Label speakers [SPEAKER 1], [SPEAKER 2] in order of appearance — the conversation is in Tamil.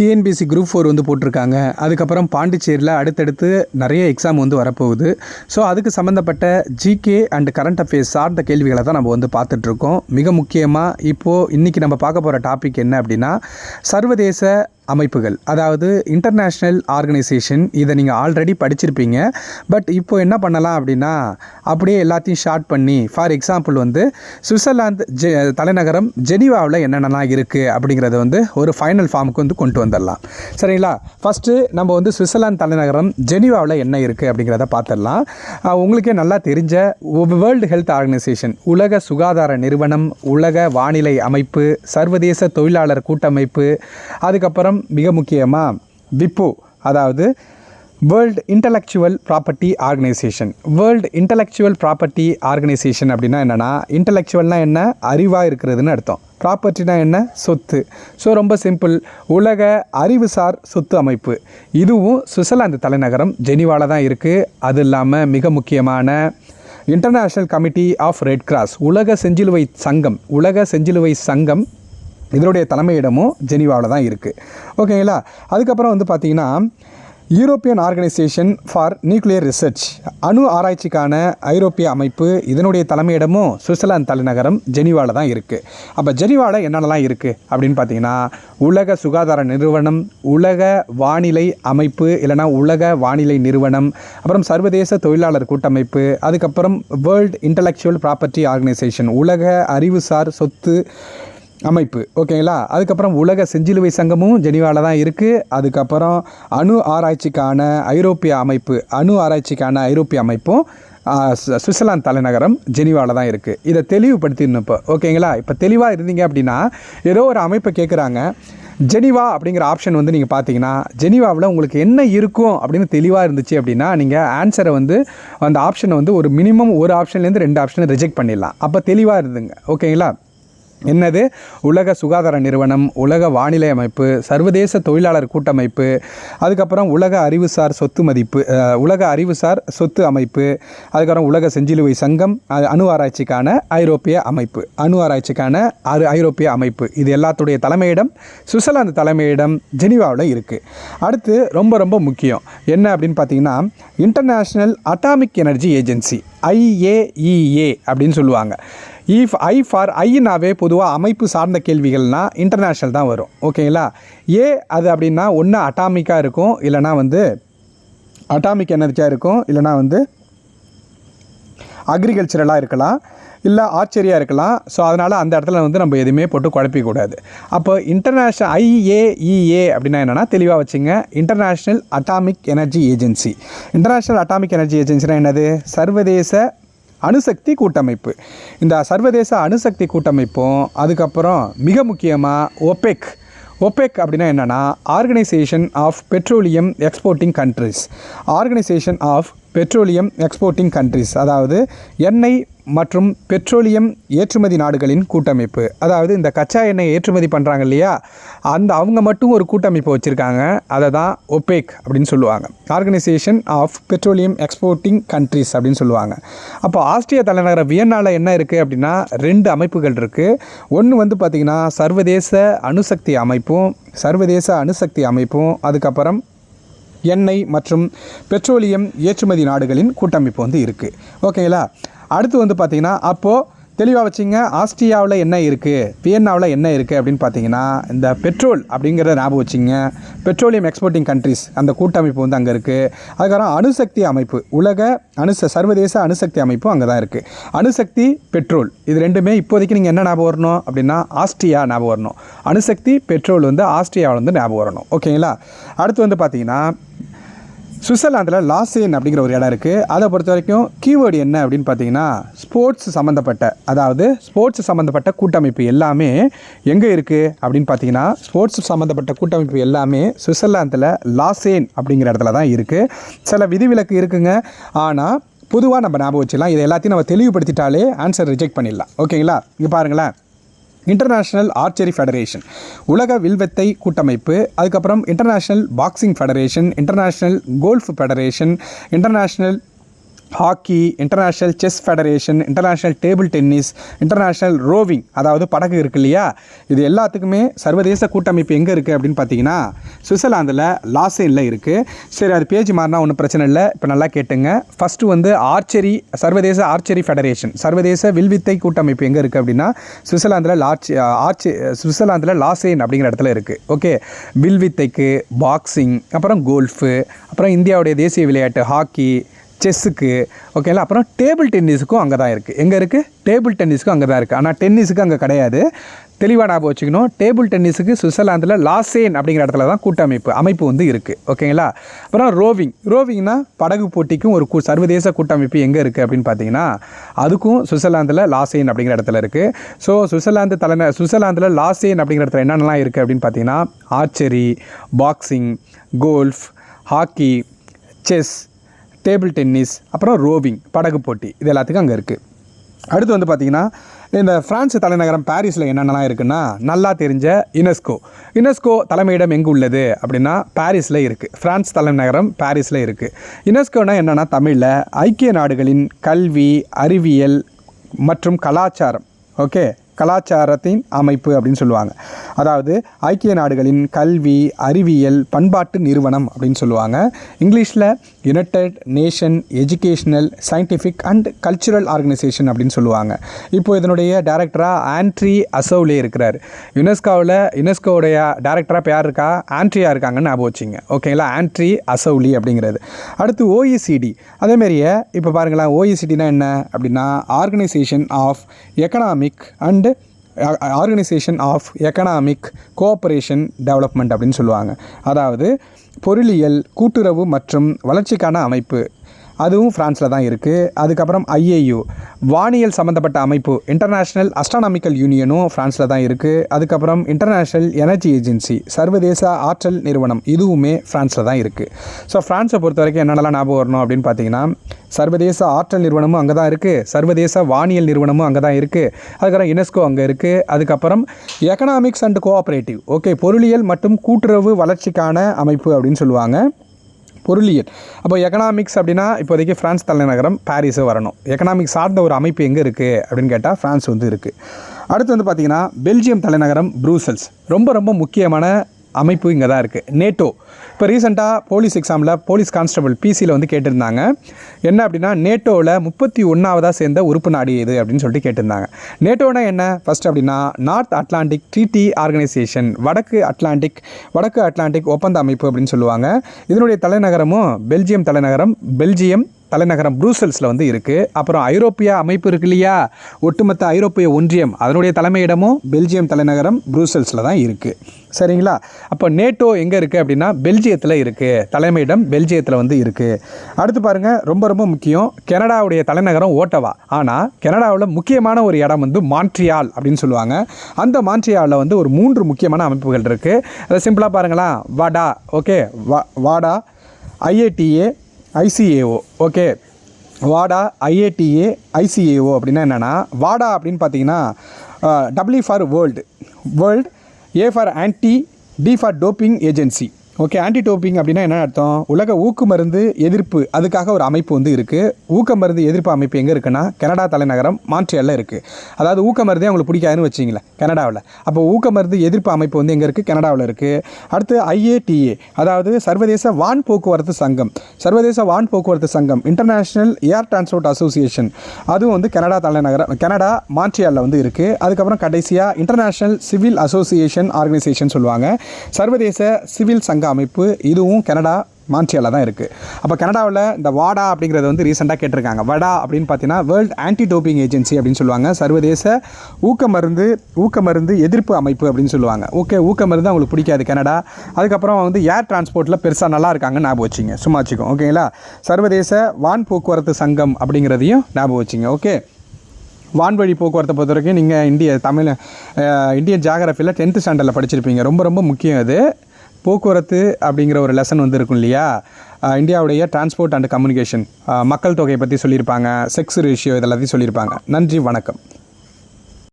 [SPEAKER 1] டிஎன்பிசி குரூப் ஃபோர் வந்து போட்டிருக்காங்க. அதுக்கப்புறம் பாண்டிச்சேரியில் அடுத்தடுத்து நிறைய எக்ஸாம் வந்து வரப்போகுது. ஸோ அதுக்கு சம்மந்தப்பட்ட ஜிகே அண்ட் கரண்ட் அஃபேர்ஸ் சார்ந்த கேள்விகளை தான் நம்ம வந்து பார்த்துட்ருக்கோம் மிக முக்கியமாக இப்போது இன்றைக்கி நம்ம பார்க்க போகிற டாபிக் என்ன அப்படின்னா சர்வதேச அமைப்புகள். அதாவது இன்டர்நேஷ்னல் ஆர்கனைசேஷன் இதை நீங்கள் ஆல்ரெடி படிச்சிருப்பீங்க. பட் இப்போ என்ன பண்ணலாம் அப்படின்னா அப்படியே எல்லாத்தையும் ஷார்ட் பண்ணி ஃபார் எக்ஸாம்பிள் வந்து சுவிட்சர்லாந்து ஜெ தலைநகரம் ஜெனீவாவில் என்னென்னலாம் இருக்குது அப்படிங்கிறத வந்து ஒரு ஃபைனல் ஃபார்முக்கு வந்து கொண்டு வந்துடலாம். சரிங்களா? ஃபஸ்ட்டு நம்ம வந்து சுவிட்சர்லாந்து தலைநகரம் ஜெனீவாவில் என்ன இருக்குது அப்படிங்கிறத பார்த்துடலாம். உங்களுக்கே நல்லா தெரிஞ்ச வேர்ல்டு ஹெல்த் ஆர்கனைசேஷன் உலக சுகாதார நிறுவனம் உலக வானிலை அமைப்பு சர்வதேச தொழிலாளர் கூட்டமைப்பு அதுக்கப்புறம் மிக முக்கியமாக விப்போ அதாவது world intellectual property organization world intellectual property organization அப்படின்னா என்னென்னா இன்டலெக்சுவல்னால் என்ன? அறிவாக இருக்கிறதுன்னு அர்த்தம். ப்ராப்பர்ட்டினா என்ன? சொத்து. ஸோ ரொம்ப சிம்பிள் உலக அறிவுசார் சொத்து அமைப்பு. இதுவும் சுவிட்சர்லாந்து தலைநகரம் ஜெனிவாவில் தான் இருக்குது அது இல்லாமல் மிக முக்கியமான international committee of red cross உலக செஞ்சிலுவை சங்கம் உலக செஞ்சிலுவை சங்கம் இதனுடைய தலைமையிடமும் ஜெனீவாவில் தான் இருக்குது ஓகேங்களா? அதுக்கப்புறம் வந்து பார்த்திங்கன்னா European organization for nuclear research அணு ஆராய்ச்சிக்கான ஐரோப்பிய அமைப்பு இதனுடைய தலைமையிடமும் சுவிட்சர்லாந்து தலைநகரம் ஜெனீவாவில் தான் இருக்குது அப்போ ஜெனீவாவில் என்னென்னலாம் இருக்குது அப்படின்னு பார்த்தீங்கன்னா உலக சுகாதார நிறுவனம் உலக வானிலை அமைப்பு இல்லைனா உலக வானிலை நிறுவனம் அப்புறம் சர்வதேச தொழிலாளர் கூட்டமைப்பு அதுக்கப்புறம் வேர்ல்டு இன்டலெக்சுவல் ப்ராப்பர்ட்டி ஆர்கனைசேஷன் உலக அறிவுசார் சொத்து அமைப்பு. ஓகேங்களா? அதுக்கப்புறம் உலக செஞ்சிலுவை சங்கமும் ஜெனிவாவில் தான் இருக்குது அதுக்கப்புறம் அணு ஆராய்ச்சிக்கான ஐரோப்பிய அமைப்பு அணு ஆராய்ச்சிக்கான ஐரோப்பிய அமைப்பும் சுவிட்சர்லாந்து தலைநகரம் ஜெனிவாவில் தான் இருக்குது இதை தெளிவுபடுத்திடணும் இப்போ. ஓகேங்களா? இப்போ தெளிவாக இருந்தீங்க அப்படின்னா ஏதோ ஒரு அமைப்பை கேட்குறாங்க ஜெனிவா அப்படிங்கிற ஆப்ஷன் வந்து நீங்கள் பார்த்தீங்கன்னா ஜெனிவாவில் உங்களுக்கு என்ன இருக்கும் அப்படின்னு தெளிவாக இருந்துச்சு அப்படின்னா நீங்கள் ஆன்சரை வந்து அந்த ஆப்ஷனை வந்து ஒரு மினிமம் ஒரு ஆப்ஷன்லேருந்து ரெண்டு ஆப்ஷனை ரிஜெக்ட் பண்ணிடலாம். அப்போ தெளிவாக இருந்துங்க. ஓகேங்களா? என்னது? உலக சுகாதார நிறுவனம் உலக வானிலை அமைப்பு சர்வதேச தொழிலாளர் கூட்டமைப்பு அதுக்கப்புறம் உலக அறிவுசார் சொத்து மதிப்பு உலக அறிவுசார் சொத்து அமைப்பு அதுக்கப்புறம் உலக செஞ்சிலுவை சங்கம் அணு ஆராய்ச்சிக்கான ஐரோப்பிய அமைப்பு அணு ஆராய்ச்சிக்கான அரு ஐரோப்பிய அமைப்பு. இது எல்லாத்துடைய தலைமையிடம் சுவிட்சர்லாந்து தலைமையிடம் ஜெனிவாவில் இருக்குது அடுத்து ரொம்ப ரொம்ப முக்கியம். என்ன அப்படின்னு பார்த்தீங்கன்னா international atomic energy agency IAEA அப்படின்னு சொல்லுவாங்க. இஃப் ஐ ஃபார் ஐனாவே பொதுவாக அமைப்பு சார்ந்த கேள்விகள்னால் இன்டர்நேஷ்னல் தான் வரும். ஓகேங்களா ஏ அது அப்படின்னா ஒன்று அட்டாமிக்காக இருக்கும் இல்லைனா வந்து அட்டாமிக் எனர்ஜியாக இருக்கும் இல்லைனா வந்து அக்ரிகல்ச்சரலாக இருக்கலாம் இல்லை ஆச்சரியாக இருக்கலாம். ஸோ அதனால் அந்த இடத்துல வந்து நம்ம எதுவுமே போட்டு குழப்பிக்கூடாது அப்போ இன்டர்நேஷ்னல் ஐஏஇஏ அப்படின்னா என்னென்னா தெளிவாக வச்சுங்க international atomic energy agency international atomic energy ஏஜென்சினா என்னது? சர்வதேச அணுசக்தி கூட்டமைப்பு. இந்த சர்வதேச அணுசக்தி கூட்டமைப்பும் அதுக்கப்புறம் மிக முக்கியமாக ஒபெக் ஒபெக் அப்படின்னா என்னென்னா organization of petroleum exporting countries organization of petroleum exporting countries அதாவது எண்ணெய் மற்றும் பெட்ரோலியம் ஏற்றுமதி நாடுகளின் கூட்டமைப்பு. அதாவது இந்த கச்சா எண்ணெய் ஏற்றுமதி பண்ணுறாங்க இல்லையா? அந்த அவங்க மட்டும் ஒரு கூட்டமைப்பு வச்சுருக்காங்க. அதை தான் ஒபேக் அப்படின்னு சொல்லுவாங்க. Organization of petroleum exporting countries அப்படின்னு சொல்லுவாங்க. அப்போ ஆஸ்திரிய தலைநகர் வியன்னாவில் என்ன இருக்குது அப்படின்னா ரெண்டு அமைப்புகள் இருக்குது ஒன்று வந்து பார்த்திங்கன்னா சர்வதேச அணுசக்தி அமைப்பும் சர்வதேச அணுசக்தி அமைப்பும் அதுக்கப்புறம் எண்ணெய் மற்றும் பெட்ரோலியம் ஏற்றுமதி நாடுகளின் கூட்டமைப்பு வந்து இருக்குது ஓகேங்களா அடுத்து வந்து பார்த்திங்கன்னா அப்போது தெளிவாக வச்சுங்க. ஆஸ்திரியாவில் என்ன இருக்குது வியன்னாவில் என்ன இருக்குது அப்படின்னு பார்த்தீங்கன்னா இந்த பெட்ரோல் அப்படிங்கிறத ஞாபகம் வச்சுங்க. பெட்ரோலியம் எக்ஸ்போர்ட்டிங் கண்ட்ரிஸ் அந்த கூட்டமைப்பு வந்து அங்கே இருக்குது அதுக்கப்புறம் அணுசக்தி அமைப்பு உலக அணுச சர்வதேச அணுசக்தி அமைப்பு அங்கே தான் இருக்குது அணுசக்தி பெட்ரோல் இது ரெண்டுமே இப்போதைக்கு நீங்கள் என்ன ஞாபகம் வரணும் அப்படின்னா ஆஸ்ட்ரியா ஞாபகம் வரணும். அணுசக்தி பெட்ரோல் வந்து ஆஸ்ட்ரியாவில் வந்து ஞாபகம் வரணும். ஓகேங்களா? அடுத்து வந்து பார்த்தீங்கன்னா சுவிட்சர்லாந்தில் லாசேன் அப்படிங்கிற ஒரு இடம் இருக்குது அதை பொறுத்த வரைக்கும் கீவேர்டு என்ன அப்படின்னு பார்த்தீங்கன்னா ஸ்போர்ட்ஸ் சம்மந்தப்பட்ட அதாவது ஸ்போர்ட்ஸ் சம்மந்தப்பட்ட கூட்டமைப்பு எல்லாமே எங்கே இருக்குது அப்படின்னு பார்த்தீங்கன்னா ஸ்போர்ட்ஸ் சம்மந்தப்பட்ட கூட்டமைப்பு எல்லாமே சுவிட்சர்லாந்தில் லாசேன் அப்படிங்கிற இடத்துல தான் இருக்குது சில விதிவிலக்கு இருக்குங்க. ஆனால் பொதுவாக நம்ம ஞாபகம் வச்சுக்கலாம். இதை எல்லாத்தையும் நம்ம தெளிவுபடுத்திட்டாலே ஆன்சர் ரிஜெக்ட் பண்ணிடலாம். ஓகேங்களா? இங்கே பாருங்களேன். இன்டர்நேஷ்னல் ஆர்ச்சரி ஃபெடரேஷன் உலக வில்வெத்தை கூட்டமைப்பு அதுக்கப்புறம் international boxing federation international golf federation international hockey international chess federation international table tennis international rowing அதாவது படகு இருக்கு இல்லையா? இது எல்லாத்துக்குமே சர்வதேச கூட்டமைப்பு எங்கே இருக்குது அப்படின்னு பார்த்தீங்கன்னா சுவிட்சர்லாந்தில் லாசேனில் இருக்குது சரி அது பேஜ் மாறினா ஒன்றும் பிரச்சனை இல்லை. இப்போ நல்லா கேட்டுங்க. ஃபஸ்ட்டு வந்து ஆர்ச்சரி சர்வதேச ஆர்ச்சரி ஃபெடரேஷன் சர்வதேச வில்வித்தை கூட்டமைப்பு எங்கே இருக்குது அப்படின்னா சுவிட்சர்லாந்தில் லார்ச் ஆர்ச்சி சுவிட்சர்லாந்தில் லாசேன் அப்படிங்கிற இடத்துல இருக்குது ஓகே வில்வித்தைக்கு பாக்ஸிங் அப்புறம் கோல்ஃபு அப்புறம் இந்தியாவுடைய தேசிய விளையாட்டு ஹாக்கி செஸ்ஸுக்கு ஓகேங்களா அப்புறம் டேபிள் டென்னிஸுக்கும் அங்கே தான் இருக்குது எங்கே இருக்குது டேபிள் டென்னிஸுக்கும் அங்கே தான் இருக்குது ஆனால் டென்னிஸுக்கு அங்கே கிடையாது. தெளிவாக ஞாபகம் வச்சுக்கணும். டேபிள் டென்னிஸுக்கு சுவிட்சர்லாந்தில் லாசேன் அப்படிங்கிற இடத்துல தான் கூட்டமைப்பு அமைப்பு வந்து இருக்குது ஓகேங்களா அப்புறம் ரோவிங். ரோவிங்னா படகு போட்டிக்கும் ஒரு சர்வதேச கூட்டமைப்பு எங்கே இருக்குது அப்படின்னு பார்த்தீங்கன்னா அதுக்கும் சுவிட்சர்லாந்தில் லாசேன் அப்படிங்கிற இடத்துல இருக்குது ஸோ சுவிட்சர்லாந்து தலைமை சுவிட்சர்லாந்தில் லாசேன் அப்படிங்கிற இடத்துல என்னென்னலாம் இருக்குது அப்படின்னு பார்த்தீங்கன்னா archery boxing golf hockey chess table tennis அப்புறம் ரோவிங் படகு போட்டி இது எல்லாத்துக்கும் அங்கே இருக்குது அடுத்து வந்து பார்த்திங்கன்னா இந்த ஃப்ரான்ஸ் தலைநகரம் பாரிஸில் என்னென்னலாம் இருக்குன்னா நல்லா தெரிஞ்ச யுனெஸ்கோ. யுனெஸ்கோ தலைமையிடம் எங்கே உள்ளது அப்படின்னா பாரிஸில் இருக்குது ஃப்ரான்ஸ் தலைநகரம் பாரிஸில் இருக்குது யுனெஸ்கோனா என்னென்னா தமிழில் ஐக்கிய நாடுகளின் கல்வி அறிவியல் மற்றும் கலாச்சாரம். ஓகே? கலாச்சாரத்தின் அமைப்பு அப்படின்னு சொல்லுவாங்க. அதாவது ஐக்கிய நாடுகளின் கல்வி அறிவியல் பண்பாட்டு நிறுவனம் அப்படின்னு சொல்லுவாங்க. இங்கிலீஷில் United Nation Educational Scientific and Cultural Organisation அப்படின்னு சொல்லுவாங்க. இப்போ இதனுடைய டேரக்டராக ஆண்ட்ரி அசோவ்லே இருக்கிறார். யுனெஸ்கோவில் யுனெஸ்கோவுடைய டேரக்டராக பேர் யார் இருக்கா? ஆண்ட்ரியா இருக்காங்கன்னு ஞாபகம் வச்சுங்க. ஓகேங்களா ஆண்ட்ரி அசௌலி அப்படிங்கிறது. அடுத்து ஓஇசிடி அதேமாரியே இப்போ பாருங்களேன் ஓஇசிடினா என்ன? அப்படின்னா organisation of economic and organisation of economic cooperation development அப்படின்னு சொல்லுவாங்க. அதாவது பொருளியல் கூட்டுறவு மற்றும் வளர்ச்சிக்கான அமைப்பு அதுவும் ஃப்ரான்ஸில் தான் இருக்குது அதுக்கப்புறம் ஐஏயு வானியல் சம்மந்தப்பட்ட அமைப்பு இன்டர்நேஷ்னல் அஸ்ட்ரானாமிக்கல் யூனியனும் ஃப்ரான்ஸில் தான் இருக்குது அதுக்கப்புறம் இன்டர்நேஷ்னல் எனர்ஜி ஏஜென்சி சர்வதேச ஆற்றல் நிறுவனம் இதுவுமே ஃப்ரான்ஸில் தான் இருக்குது ஸோ ஃப்ரான்ஸை பொறுத்த வரைக்கும் என்னென்னலாம் ஞாபகம் வரணும் அப்படின்னு பார்த்தீங்கன்னா சர்வதேச ஆற்றல் நிறுவனமும் அங்கே தான் இருக்குது சர்வதேச வானியல் நிறுவனமும் அங்கே தான் இருக்குது அதுக்கப்புறம் யுனெஸ்கோ அங்கே இருக்குது அதுக்கப்புறம் எக்கனாமிக்ஸ் அண்ட் கோஆப்ரேட்டிவ் ஓகே பொருளியல் மற்றும் கூட்டுறவு வளர்ச்சிக்கான அமைப்பு அப்படின்னு சொல்லுவாங்க. பொருளியல். அப்போ எக்கனாமிக்ஸ் அப்படின்னா இப்போதைக்கு ஃப்ரான்ஸ் தலைநகரம் பாரிஸு வரணும். எக்கனாமிக்ஸ் சார்ந்த ஒரு அமைப்பு எங்கே இருக்குது அப்படின்னு கேட்டால் ஃப்ரான்ஸ் வந்து இருக்குது அடுத்து வந்து பார்த்திங்கன்னா பெல்ஜியம் தலைநகரம் ப்ரூசல்ஸ் ரொம்ப ரொம்ப முக்கியமான அமைப்பு இங்கே தான் இருக்குது நேட்டோ இப்போ ரீசெண்டாக போலீஸ் எக்ஸாமில் போலீஸ் கான்ஸ்டபிள் பிசியில் வந்து கேட்டிருந்தாங்க. என்ன அப்படின்னா நேட்டோவில் முப்பத்தி ஒன்றாவதாக சேர்ந்த உறுப்பு நாடு எது அப்படின்னு சொல்லிட்டு கேட்டிருந்தாங்க. நேட்டோனா என்ன? ஃபஸ்ட் அப்படின்னா நார்த் அட்லாண்டிக் ட்ரீட்டி ஆர்கனைசேஷன் வடக்கு அட்லாண்டிக் வடக்கு அட்லாண்டிக் ஒப்பந்த அமைப்பு அப்படின்னு சொல்லுவாங்க. இதனுடைய தலைநகரமும் பெல்ஜியம் தலைநகரம் பெல்ஜியம் தலைநகரம் ப்ரூசல்ஸில் வந்து இருக்குது அப்புறம் ஐரோப்பிய அமைப்பு இருக்கு இல்லையா? ஒட்டுமொத்த ஐரோப்பிய ஒன்றியம் அதனுடைய தலைமையிடமும் பெல்ஜியம் தலைநகரம் ப்ரூசல்ஸில் தான் இருக்குது சரிங்களா? அப்போ நேட்டோ எங்கே இருக்குது அப்படின்னா பெல்ஜியத்தில் இருக்குது தலைமையிடம் பெல்ஜியத்தில் வந்து இருக்குது அடுத்து பாருங்கள் ரொம்ப ரொம்ப முக்கியம் கனடாவுடைய தலைநகரம் ஓட்டவா? ஆனால் கனடாவில் முக்கியமான ஒரு இடம் வந்து மான்ட்ரியால் அப்படின்னு சொல்லுவாங்க. அந்த மான்ட்ரியாலில் வந்து ஒரு மூன்று முக்கியமான அமைப்புகள் இருக்குது அதை சிம்பிளாக பாருங்களேன். வாடா ஓகே வா வாடா ஐஏடிஏ ஐசிஏஓ. ஓகே. வாடா ஐஏடிஏ ஐசிஏஓ அப்படின்னா என்னென்னா வாடா அப்படின்னு பார்த்தீங்கன்னா W for world world A for anti D for doping agency okay anti doping அப்படின்னா என்ன அர்த்தம்? உலக ஊக்கு மருந்து எதிர்ப்பு. அதுக்காக ஒரு அமைப்பு வந்து இருக்குது ஊக்க மருந்து எதிர்ப்பு அமைப்பு எங்கே இருக்குன்னா கனடா தலைநகரம் மான்ட்ரியலில் இருக்குது அதாவது ஊக்க மருந்தே அவங்களுக்கு பிடிக்காதுன்னு வச்சிங்களேன் கனடாவில். அப்போ ஊக்க மருந்து எதிர்ப்பு அமைப்பு வந்து எங்கே இருக்குது கனடாவில் இருக்குது அடுத்து ஐஏடிஏ அதாவது சர்வதேச வான் போக்குவரத்து சங்கம். சர்வதேச வான் போக்குவரத்து சங்கம் இன்டர்நேஷ்னல் ஏர் டிரான்ஸ்போர்ட் அசோசியேஷன் அதுவும் வந்து கனடா தலைநகரம் கனடா மான்ட்ரியலில் வந்து இருக்குது அதுக்கப்புறம் கடைசியாக இன்டர்நேஷ்னல் சிவில் அசோசியேஷன் ஆர்கனைசேஷன் சொல்லுவாங்க. சர்வதேச சிவில் சங்கம் அமைப்பு இதுவும் கனடா மான்ட்ரியாலில் தான் இருக்குது அப்போ கனடாவில் இந்த வாடா அப்படிங்கிறது வந்து ரீசெண்டாக கேட்டிருக்காங்க. வடா அப்படின்னு பார்த்தீங்கன்னா வேர்ல்ட் ஆன்டி டோப்பிங் ஏஜென்சி அப்படின்னு சொல்லுவாங்க. சர்வதேச ஊக்க மருந்து ஊக்க மருந்து எதிர்ப்பு அமைப்பு அப்படின்னு சொல்லுவாங்க. ஓகே ஊக்க மருந்து அவங்களுக்கு பிடிக்காது கனடா. அதுக்கப்புறம் வந்து ஏர் டிரான்ஸ்போர்ட்டில் பெருசாக நல்லா இருக்காங்க ஞாபகம் வச்சிங்க. சும்மா வச்சுக்கோ ஓகேங்களா சர்வதேச வான் போக்குவரத்து சங்கம் அப்படிங்கிறதையும் ஞாபகம் வச்சுங்க ஓகே வான்வழி போக்குவரத்தை பொறுத்த வரைக்கும் நீங்கள் இந்திய தமிழ் இந்தியன் ஜாகிரஃபியில் டென்த்து ஸ்டாண்டர்டில் படிச்சிருப்பீங்க. ரொம்ப ரொம்ப முக்கியம் அது. போக்குவரத்து அப்படிங்கிற ஒரு லெசன் வந்து இருக்கும் இல்லையா இந்தியாவுடைய டிரான்ஸ்போர்ட் அண்ட் கம்யூனிகேஷன் மக்கள் தொகையை பற்றி சொல்லியிருப்பாங்க செக்ஸ் ரேஷியோ இதெல்லாத்தையும் சொல்லியிருப்பாங்க. நன்றி வணக்கம்.